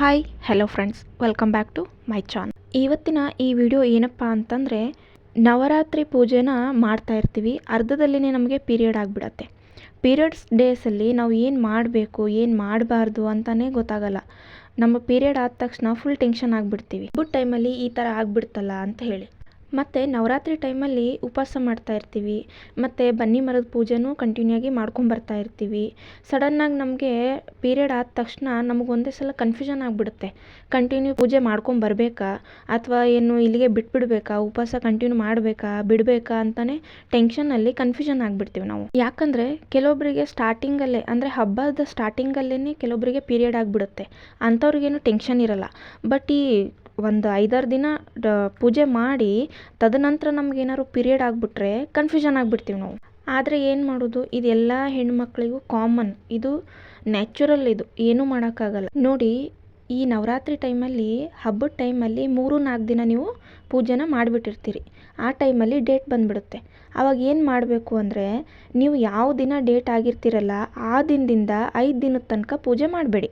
Hi hello friends welcome back to my channel ಇವತ್ತಿನ ಈ video ಏನಪ್ಪ ಅಂತಂದರೆ, ನವರಾತ್ರಿ ಪೂಜೆನ ಮಾಡ್ತಾ ಇರ್ತೀವಿ. ಅರ್ಧದಲ್ಲಿನೇ ನಮಗೆ ಪೀರಿಯಡ್ ಆಗಿಬಿಡತ್ತೆ. ಪೀರಿಯಡ್ಸ್ ಡೇಸಲ್ಲಿ ನಾವು ಏನು ಮಾಡಬೇಕು, ಏನು ಮಾಡಬಾರ್ದು ಅಂತಲೇ ಗೊತ್ತಾಗಲ್ಲ. ನಮ್ಮ ಪೀರಿಯಡ್ ಆದ ತಕ್ಷಣ ಫುಲ್ ಟೆನ್ಷನ್ ಆಗಿಬಿಡ್ತೀವಿ. ಗುಡ್ ಟೈಮಲ್ಲಿ ಈ ಥರ ಆಗಿಬಿಡ್ತಲ್ಲ ಅಂತ ಹೇಳಿ. ಮತ್ತು ನವರಾತ್ರಿ ಟೈಮಲ್ಲಿ ಉಪವಾಸ ಮಾಡ್ತಾ ಇರ್ತೀವಿ. ಮತ್ತು ಬನ್ನಿ ಮರದ ಪೂಜೆನೂ ಕಂಟಿನ್ಯೂ ಆಗಿ ಮಾಡ್ಕೊಂಬರ್ತಾ ಇರ್ತೀವಿ. ಸಡನ್ನಾಗಿ ನಮಗೆ ಪೀರಿಯಡ್ ಆದ ತಕ್ಷಣ ನಮಗೆ ಒಂದೇ ಸಲ ಕನ್ಫ್ಯೂಷನ್ ಆಗಿಬಿಡುತ್ತೆ. ಕಂಟಿನ್ಯೂ ಪೂಜೆ ಮಾಡ್ಕೊಂಬರ್ಬೇಕಾ ಅಥವಾ ಏನು ಇಲ್ಲಿಗೆ ಬಿಟ್ಬಿಡ್ಬೇಕಾ? ಉಪವಾಸ ಕಂಟಿನ್ಯೂ ಮಾಡಬೇಕಾ? ಬಿಡಬೇಕಾ? ಅಂತಲೇ ಟೆನ್ಷನಲ್ಲಿ ಕನ್ಫ್ಯೂಷನ್ ಆಗಿಬಿಡ್ತೀವಿ ನಾವು. ಯಾಕಂದರೆ ಕೆಲವೊಬ್ಬರಿಗೆ ಸ್ಟಾರ್ಟಿಂಗಲ್ಲೇ ಅಂದರೆ ಹಬ್ಬದ ಸ್ಟಾರ್ಟಿಂಗಲ್ಲೇ ಕೆಲವೊಬ್ಬರಿಗೆ ಪೀರಿಯಡ್ ಆಗಿಬಿಡುತ್ತೆ. ಅಂಥವ್ರಿಗೇನು ಟೆನ್ಷನ್ ಇರಲ್ಲ. ಬಟ್ ಈ ಒಂದು ಐದಾರು ದಿನ ಪೂಜೆ ಮಾಡಿ, ತದನಂತರ ನಮಗೇನಾದ್ರು ಪಿರಿಯಡ್ ಆಗಿಬಿಟ್ರೆ ಕನ್ಫ್ಯೂಷನ್ ಆಗಿಬಿಡ್ತೀವಿ ನಾವು. ಆದರೆ ಏನು ಮಾಡೋದು? ಇದೆಲ್ಲ ಹೆಣ್ಮಕ್ಳಿಗೂ ಕಾಮನ್ ಇದು ನ್ಯಾಚುರಲ್ ಇದು. ಏನೂ ಮಾಡೋಕ್ಕಾಗಲ್ಲ. ನೋಡಿ, ಈ ನವರಾತ್ರಿ ಟೈಮಲ್ಲಿ ಹಬ್ಬದ ಟೈಮಲ್ಲಿ ಮೂರು ನಾಲ್ಕು ದಿನ ನೀವು ಪೂಜೆನ ಮಾಡಿಬಿಟ್ಟಿರ್ತೀರಿ. ಆ ಟೈಮಲ್ಲಿ ಡೇಟ್ ಬಂದುಬಿಡುತ್ತೆ. ಆವಾಗ ಏನು ಮಾಡಬೇಕು ಅಂದರೆ, ನೀವು ಯಾವ ದಿನ ಡೇಟ್ ಆಗಿರ್ತೀರಲ್ಲ, ಆ ದಿನದಿಂದ ಐದು ದಿನದ ತನಕ ಪೂಜೆ ಮಾಡಬೇಡಿ.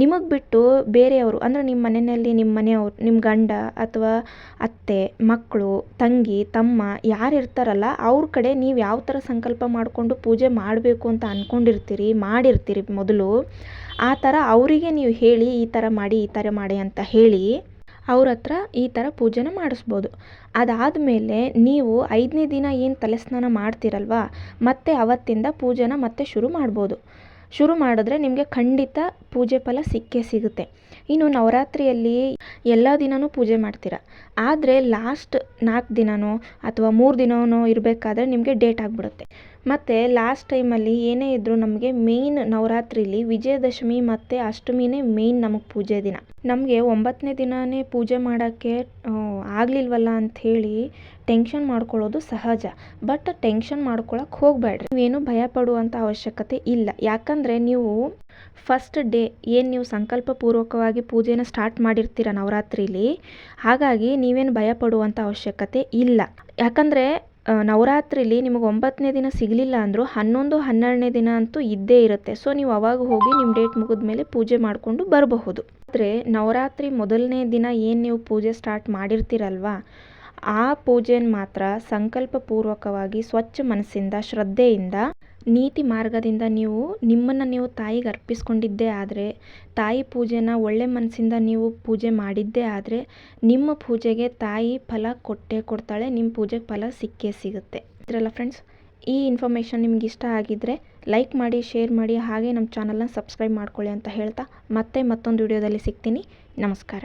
ನಿಮಗೆ ಬಿಟ್ಟು ಬೇರೆಯವರು, ಅಂದರೆ ನಿಮ್ಮ ಮನೆಯಲ್ಲಿ ನಿಮ್ಮ ಮನೆಯವ್ರು ನಿಮ್ಮ ಗಂಡ ಅಥವಾ ಅತ್ತೆ ಮಕ್ಕಳು ತಂಗಿ, ತಮ್ಮ ಯಾರು ಇರ್ತಾರಲ್ಲ, ಅವ್ರ ಕಡೆ ನೀವು ಯಾವ ಥರ ಸಂಕಲ್ಪ ಮಾಡಿಕೊಂಡು ಪೂಜೆ ಮಾಡಬೇಕು ಅಂತ ಅಂದ್ಕೊಂಡಿರ್ತೀರಿ ಮಾಡಿರ್ತೀರಿ ಮೊದಲು, ಆ ಥರ ಅವರಿಗೆ ನೀವು ಹೇಳಿ ಈ ಥರ ಮಾಡಿ, ಈ ಥರ ಮಾಡಿ ಅಂತ ಹೇಳಿ ಅವ್ರ ಹತ್ರ ಈ ಥರ ಪೂಜೆನ ಮಾಡಿಸ್ಬೋದು. ಅದಾದಮೇಲೆ ನೀವು ಐದನೇ ದಿನ ಏನು ತಲೆ ಸ್ನಾನ ಮಾಡ್ತೀರಲ್ವಾ, ಮತ್ತೆ ಅವತ್ತಿಂದ ಪೂಜೆನ ಮತ್ತೆ ಶುರು ಮಾಡ್ಬೋದು. ಶುರು ಮಾಡಿದ್ರೆ ನಿಮಗೆ ಖಂಡಿತ ಪೂಜೆ ಫಲ ಸಿಕ್ಕೇ ಸಿಗುತ್ತೆ. ಇನ್ನು ನವರಾತ್ರಿಯಲ್ಲಿ ಎಲ್ಲ ದಿನವೂ ಪೂಜೆ ಮಾಡ್ತೀರ? ಆದರೆ ಲಾಸ್ಟ್ ನಾಲ್ಕು ದಿನವೋ ಅಥವಾ ಮೂರು ದಿನವೋ ಇರಬೇಕಾದ್ರೆ ನಿಮಗೆ ಡೇಟ್ ಆಗಿಬಿಡುತ್ತೆ. ಮತ್ತು ಲಾಸ್ಟ್ ಟೈಮಲ್ಲಿ ಏನೇ ಇದ್ದರೂ ನಮಗೆ ಮೇಯ್ನ್ ನವರಾತ್ರಿಲಿ ವಿಜಯದಶಮಿ ಮತ್ತು ಅಷ್ಟಮಿನೇ ಮೇಯ್ನ್ ನಮಗೆ ಪೂಜೆ ದಿನ. ನಮಗೆ ಒಂಬತ್ತನೇ ದಿನವೇ ಪೂಜೆ ಮಾಡೋಕ್ಕೆ ಆಗಲಿಲ್ವಲ್ಲ ಅಂಥೇಳಿ ಟೆನ್ಷನ್ ಮಾಡ್ಕೊಳ್ಳೋದು ಸಹಜ. ಬಟ್ ಟೆನ್ಷನ್ ಮಾಡ್ಕೊಳಕ್ಕೆ ಹೋಗಬೇಡ್ರಿ ನೀವೇನು ಭಯ ಪಡುವಂಥ ಅವಶ್ಯಕತೆ ಇಲ್ಲ. ಯಾಕಂದರೆ ನೀವು ಫಸ್ಟ್ ಡೇ ಏನು ನೀವು ಸಂಕಲ್ಪ ಪೂರ್ವಕವಾಗಿ ಪೂಜೆನ ಸ್ಟಾರ್ಟ್ ಮಾಡಿರ್ತೀರ ನವರಾತ್ರಿಲಿ, ಹಾಗಾಗಿ ನೀವೇನು ಭಯ ಪಡುವಂಥ ಅವಶ್ಯಕತೆ ಇಲ್ಲ. ಯಾಕಂದರೆ ನವರಾತ್ರಿಲಿ ನಿಮಗೆ ಒಂಬತ್ತನೇ ದಿನ ಸಿಗಲಿಲ್ಲ ಅಂದರೂ ಹನ್ನೊಂದು, ಹನ್ನೆರಡನೇ ದಿನ ಅಂತೂ ಇದ್ದೇ ಇರುತ್ತೆ. ಸೊ ನೀವು ಅವಾಗ ಹೋಗಿ ನಿಮ್ಮ ಡೇಟ್ ಮುಗಿದ ಮೇಲೆ ಪೂಜೆ ಮಾಡಿಕೊಂಡು ಬರಬಹುದು. ಆದರೆ ನವರಾತ್ರಿ ಮೊದಲನೇ ದಿನ ಏನು ನೀವು ಪೂಜೆ ಸ್ಟಾರ್ಟ್ ಮಾಡಿರ್ತೀರಲ್ವಾ, ಆ ಪೂಜೆನ ಮಾತ್ರ ಸಂಕಲ್ಪ ಪೂರ್ವಕವಾಗಿ ಸ್ವಚ್ಛ ಮನಸ್ಸಿಂದ, ಶ್ರದ್ಧೆಯಿಂದ ನೀತಿ ಮಾರ್ಗದಿಂದ ನೀವು ನಿಮ್ಮನ್ನು ನೀವು ತಾಯಿಗೆ ಅರ್ಪಿಸ್ಕೊಂಡಿದ್ದೇ ಆದರೆ, ತಾಯಿ ಪೂಜೆನ ಒಳ್ಳೆ ಮನಸ್ಸಿಂದ ನೀವು ಪೂಜೆ ಮಾಡಿದ್ದೇ ಆದರೆ, ನಿಮ್ಮ ಪೂಜೆಗೆ ತಾಯಿ ಫಲ ಕೊಟ್ಟೇ ಕೊಡ್ತಾಳೆ, ನಿಮ್ಮ ಪೂಜೆಗೆ ಫಲ ಸಿಕ್ಕೇ ಸಿಗುತ್ತೆ. ಇದ್ರಲ್ಲ ಫ್ರೆಂಡ್ಸ್ ಈ ಇನ್ಫಾರ್ಮೇಷನ್ ನಿಮ್ಗೆ ಇಷ್ಟ ಆಗಿದ್ದರೆ ಲೈಕ್ ಮಾಡಿ ಶೇರ್ ಮಾಡಿ, ಹಾಗೆ ನಮ್ಮ ಚಾನಲ್ನ ಸಬ್ಸ್ಕ್ರೈಬ್ ಮಾಡ್ಕೊಳ್ಳಿ ಅಂತ ಹೇಳ್ತಾ ಮತ್ತೆ ಮತ್ತೊಂದು ವಿಡಿಯೋದಲ್ಲಿ ಸಿಗ್ತೀನಿ. ನಮಸ್ಕಾರ.